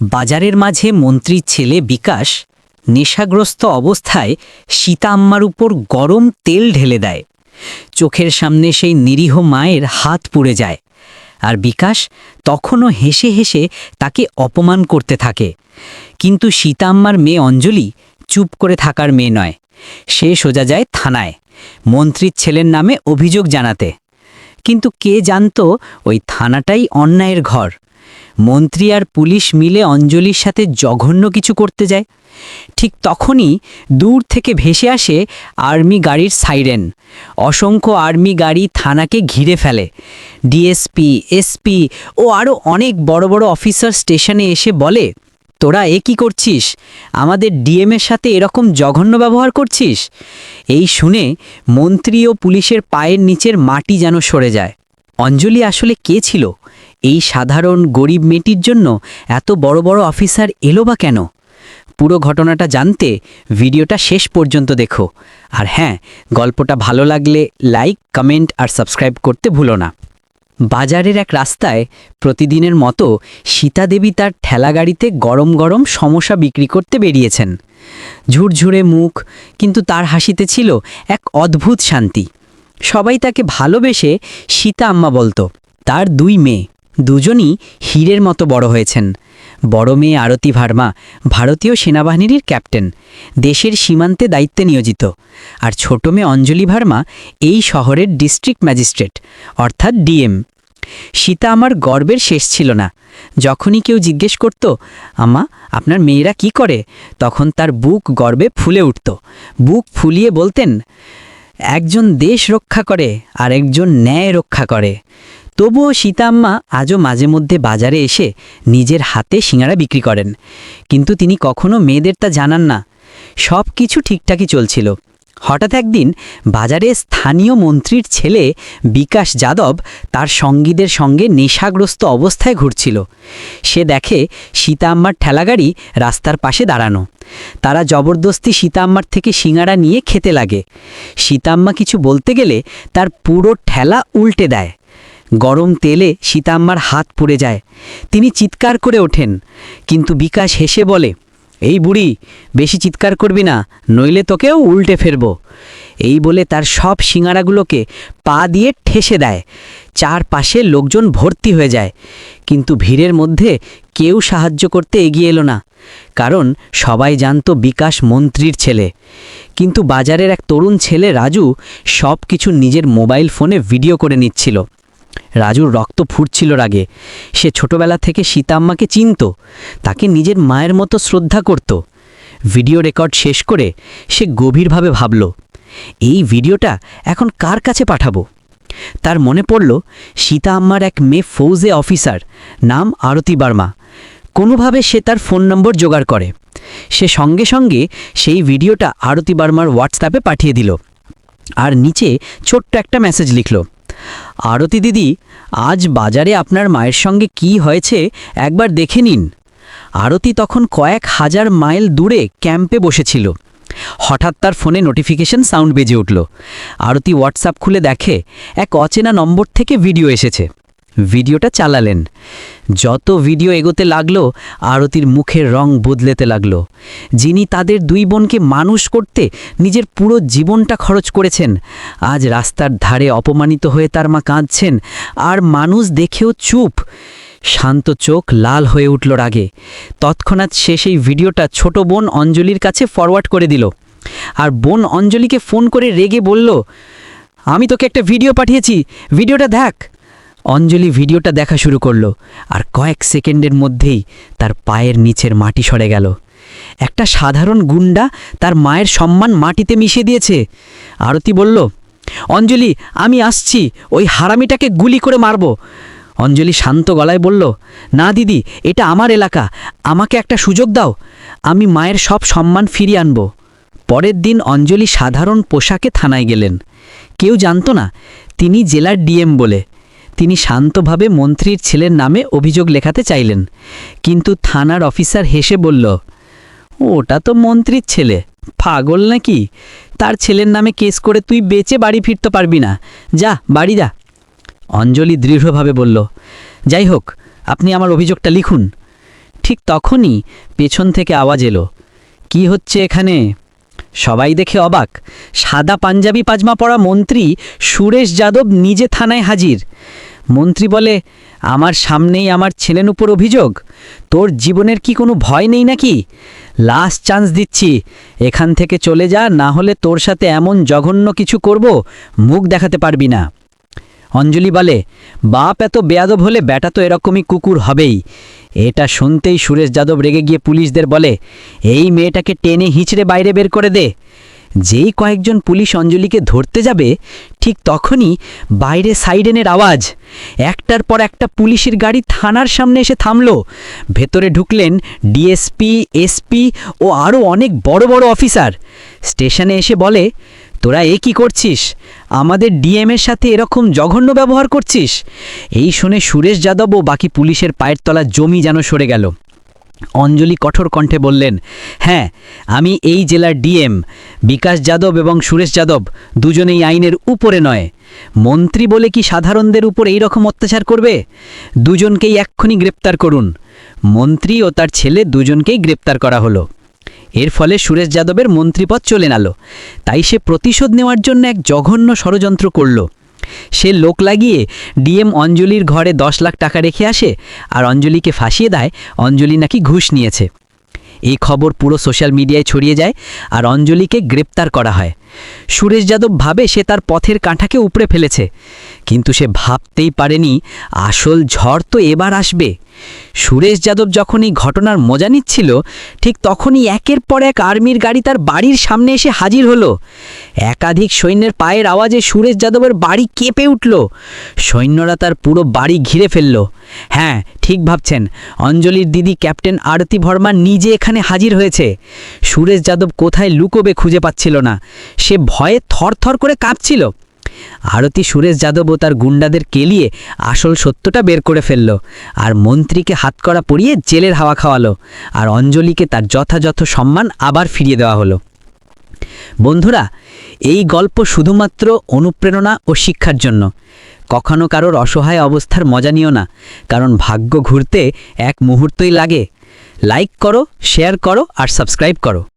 বাজারের মাঝে মন্ত্রীর ছেলে বিকাশ নেশাগ্রস্ত অবস্থায় সীতা আম্মার উপর গরম তেল ঢেলে দেয়। চোখের সামনে সেই নিরীহ মায়ের হাত পুড়ে যায়। আর বিকাশ তখনও হেসে হেসে তাকে অপমান করতে থাকে। কিন্তু সীতা আম্মার মেয়ে অঞ্জলি চুপ করে থাকার মেয়ে নয়। সে সোজা যায় থানায় মন্ত্রীর ছেলের নামে অভিযোগ জানাতে। কিন্তু কে জানতো ওই থানাটাই অন্যায়ের ঘর। মন্ত্রী আর পুলিশ মিলে অঞ্জলির সাথে জঘন্য কিছু করতে যায়। ঠিক তখনই দূর থেকে ভেসে আসে আর্মি গাড়ির সাইরেন। অসংখ্য আর্মি গাড়ি থানাকে ঘিরে ফেলে। ডিএসপি, এসপি ও আরও অনেক বড় বড় অফিসার স্টেশনে এসে বলে, তোরা এ কি করছিস? আমাদের ডিএমের সাথে এরকম জঘন্য ব্যবহার করছিস? এই শুনে মন্ত্রী ও পুলিশের পায়ের নিচের মাটি যেন সরে যায়। অঞ্জলি আসলে কে ছিল? এই সাধারণ গরিব মেয়েটির জন্য এত বড় বড় অফিসার এলো বা কেন? পুরো ঘটনাটা জানতে ভিডিওটা শেষ পর্যন্ত দেখো। আর হ্যাঁ গল্পটা ভালো লাগলে লাইক, কমেন্ট আর সাবস্ক্রাইব করতে ভুলো না। বাজারের এক রাস্তায় প্রতিদিনের মতো সীতাদেবী তার ঠেলাগাড়িতে গরম গরম সমস্যা বিক্রি করতে বেরিয়েছেন। ঝুরঝুরে মুখ, কিন্তু তার হাসিতে ছিল এক অদ্ভুত শান্তি। সবাই তাকে ভালোবেসে সীতা আম্মা বলতো, তার দুই মেয়ে। দুজনই হীরের মতো বড় হয়েছেন। বড় মেয়ে আরতি ভার্মা ভারতীয় সেনাবাহিনীর ক্যাপ্টেন, দেশের সীমান্তে দায়িত্বে নিয়োজিত। আর ছোট মেয়ে অঞ্জলি ভার্মা এই শহরের ডিস্ট্রিক্ট ম্যাজিস্ট্রেট, অর্থাৎ ডিএম। সীতা আমার গর্বের শেষ ছিল না। যখনই কেউ জিজ্ঞেস করত আমা আপনার মেয়েরা কি করে? তখন তার বুক গর্বে ফুলে উঠত। বুক ফুলিয়ে বলতেন, একজন দেশ রক্ষা করে আর একজন ন্যায় রক্ষা করে। তবুও সীতাম্মা আজও মাঝে মধ্যে বাজারে এসে নিজের হাতে সিঙ্গারা বিক্রি করেন। কিন্তু তিনি কখনো মেয়েদের তা জানান না। সব কিছু ঠিকঠাকই চলছিল। হঠাৎ একদিন বাজারে স্থানীয় মন্ত্রীর ছেলে বিকাশ যাদব তার সঙ্গীদের সঙ্গে নেশাগ্রস্ত অবস্থায় ঘুরছিল। সে দেখে সীতাম্মার ঠেলাগাড়ি রাস্তার পাশে দাঁড়ানো। তারা জবরদস্তি সীতাম্মার থেকে সিঙ্গারা নিয়ে খেতে লাগে। সীতাম্মা কিছু বলতে গেলে তার পুরো ঠেলা উল্টে দেয়। গরম তেলে সীতাম্মার হাত পুড়ে যায়। তিনি চিৎকার করে ওঠেন, কিন্তু বিকাশ হেসে বলে, এই বুড়ি, বেশি চিৎকার করবি না, নইলে তোকেও উল্টে ফেরব। এই বলে তার সব সিঙারাগুলোকে পা দিয়ে ঠেসে দেয়। চারপাশে লোকজন ভর্তি হয়ে যায়, কিন্তু ভিড়ের মধ্যে কেউ সাহায্য করতে এগিয়ে এলো না, কারণ সবাই জানত বিকাশ মন্ত্রীর ছেলে। কিন্তু বাজারের এক তরুণ ছেলে রাজু সব কিছু নিজের মোবাইল ফোনে ভিডিও করে নিচ্ছিল। রাজুর রক্ত ফুটছিল রাগে সে ছোটবেলা থেকে সীতাম্মাকে চিনত, তাকে নিজের মায়ের মতো শ্রদ্ধা করত। ভিডিও রেকর্ড শেষ করে সে গভীরভাবে ভাবল, এই ভিডিওটা এখন কার কাছে পাঠাবো? তার মনে পড়ল, সীতা আম্মার এক মেয়ে ফৌজে অফিসার, নাম আরতি বার্মা। কোনোভাবে সে তার ফোন নম্বর জোগাড় করে। সে সঙ্গে সঙ্গে সেই ভিডিওটা আরতি বার্মার হোয়াটসঅ্যাপে পাঠিয়ে দিল। আর নিচে ছোট্ট একটা মেসেজ লিখল আরতি দিদি, আজ বাজারে আপনার মায়ের সঙ্গে কি হয়েছে একবার দেখে নিন। আরতি তখন কয়েক হাজার মাইল দূরে ক্যাম্পে বসেছিল। হঠাৎ তার ফোনে নোটিফিকেশন সাউন্ড বেজে উঠল। আরতি হোয়াটসঅ্যাপ খুলে দেখে, এক অচেনা নম্বর থেকে ভিডিও এসেছে। ভিডিওটা চালালেন। যত ভিডিও এগোতে লাগল, আরতির মুখের রং বদলেতে লাগল। যিনি তাদের দুই বোনকে মানুষ করতে নিজের পুরো জীবনটা খরচ করেছেন, আজ রাস্তার ধারে অপমানিত হয়ে তার মা কাঁদছেন, আর মানুষ দেখেও চুপ। শান্ত চোখ লাল হয়ে উঠল রাগে। তৎক্ষণাৎ সে সেই ভিডিওটা ছোট বোন অঞ্জলির কাছে ফরওয়ার্ড করে দিল। আর বোন অঞ্জলিকে ফোন করে রেগে বলল, আমি তোকে একটা ভিডিও পাঠিয়েছি ভিডিওটা দেখ। অঞ্জলি ভিডিওটা দেখা শুরু করল আর কয়েক সেকেন্ডের মধ্যেই তার পায়ের নিচের মাটি সরে গেল। একটা সাধারণ গুন্ডা তার মায়ের সম্মান মাটিতে মিশিয়ে দিয়েছে। আরতি বলল, অঞ্জলি, আমি আসছি, ওই হারামিটাকে গুলি করে মারব। অঞ্জলি শান্ত গলায় বলল, না দিদি, এটা আমার এলাকা, আমাকে একটা সুযোগ দাও, আমি মায়ের সব সম্মান ফিরিয়ে আনব। পরের দিন অঞ্জলি সাধারণ পোশাকে থানায় গেলেন। কেউ জানত না, তিনি জেলার ডিএম বলে। তিনি শান্তভাবে মন্ত্রীর ছেলের নামে অভিযোগ লেখাতে চাইলেন। কিন্তু থানার অফিসার হেসে বলল, ওটা তো মন্ত্রীর ছেলে। পাগল নাকি? তার ছেলের নামে কেস করে তুই বেঁচে বাড়ি ফিরতে পারবি না। যা, বাড়ি যা। অঞ্জলি দৃঢ়ভাবে বলল, যাই হোক, আপনি আমার অভিযোগটা লিখুন। ঠিক তখনই পেছন থেকে আওয়াজ এলো, কি হচ্ছে এখানে? সবাই দেখে অবাক, সাদা পাঞ্জাবি পাজমা পরা মন্ত্রী সুরেশ যাদব নিজে থানায় হাজির। মন্ত্রী বলে, আমার সামনেই আমার ছেলের উপর অভিযোগ। তোর জীবনের কি কোনো ভয় নেই নাকি? লাস্ট চান্স দিচ্ছি। এখান থেকে চলে যা, না হলে তোর সাথে এমন জঘন্য কিছু করব, মুখ দেখাতে পারবি না। অঞ্জলি বলে, বাপ এত বেয়াদব হলে ব্যাটা তো এরকমই কুকুর হবেই। এটা শুনতেই সুরেশ যাদব রেগে গিয়ে পুলিশদের বলে, এই মেয়েটাকে টেনে হিঁচড়ে বাইরে বের করে দে। যেই কয়েকজন পুলিশ অঞ্জলিকে ধরতে যাবে, ঠিক তখনই বাইরে সাইডেনের আওয়াজ। একটার পর একটা পুলিশের গাড়ি থানার সামনে এসে থামলো। ভেতরে ঢুকলেন ডিএসপি, এসপি ও আরও অনেক বড় বড় অফিসার। স্টেশনে এসে বলে, তোরা এ কি করছিস? আমাদের ডিএমের সাথে এরকম জঘন্য ব্যবহার করছিস? এই শুনে সুরেশ যাদব ও বাকি পুলিশের পায়ের তলা জমি যেন সরে গেল। অঞ্জলি কঠোর কণ্ঠে বললেন হ্যাঁ আমি এই জেলার ডিএম, বিকাশ যাদব এবং সুরেশ যাদব দুজনেই আইনের উপরে নয়। মন্ত্রী বলে কি সাধারণদের উপর এই রকম অত্যাচার করবে? দুজনকেই এক্ষুনি গ্রেপ্তার করুন। মন্ত্রী ও তার ছেলে দুজনকেই গ্রেপ্তার করা হলো। এর ফলে সুরেশ যাদবের মন্ত্রীপদ চলে গেল তাই সে প্রতিশোধ নেওয়ার জন্য এক জঘন্য ষড়যন্ত্র করল। সে লোক লাগিয়ে ডিএম অঞ্জলির ঘরে দশ লাখ টাকা রেখে আসে আর অঞ্জলিকে ফাঁসিয়ে দেয়। অঞ্জলি নাকি ঘুষ নিয়েছে। এই খবর পুরো সোশ্যাল মিডিয়ায় ছড়িয়ে যায় আর অঞ্জলিকে গ্রেপ্তার করা হয়। সুরেশ যাদব ভাবে সে তার পথের কাঁঠাকে উপড়ে ফেলেছে। কিন্তু সে ভাবতেই পারেনি আসল ঝড় তো এবার আসবে। সুরেশ যাদব যখন এই ঘটনার মজা নিচ্ছিল, ঠিক তখনই একের পর এক আর্মির গাড়ি তার বাড়ির সামনে এসে হাজির হলো। একাধিক সৈন্যের পায়ের আওয়াজে সুরেশ যাদবের বাড়ি কেঁপে উঠল। সৈন্যরা তার পুরো বাড়ি ঘিরে ফেলল। হ্যাঁ ঠিক ভাবছেন, অঞ্জলির দিদি ক্যাপ্টেন আরতি ভর্মা নিজে এখানে হাজির হয়েছে। সুরেশ যাদব কোথায় লুকোবে খুঁজে পাচ্ছিল না। সে ভয়ে থরথর করে কাঁপছিল। আরতি সুরেশ যাদব ও তার গুন্ডাদের কেলিয়ে আসল সত্যটা বের করে ফেলল আর মন্ত্রীকে হাতকড়া পরিয়ে জেলের হাওয়া খাওয়ালো আর অঞ্জলিকে তার যথাযথ সম্মান আবার ফিরিয়ে দেওয়া হলো। বন্ধুরা, এই গল্প শুধুমাত্র অনুপ্রেরণা ও শিক্ষার জন্য। কখনো কারোর অসহায় অবস্থার মজা নিও না, কারণ ভাগ্য ঘুরতে এক মুহূর্তই লাগে। লাইক করো, শেয়ার করো আর সাবস্ক্রাইব করো।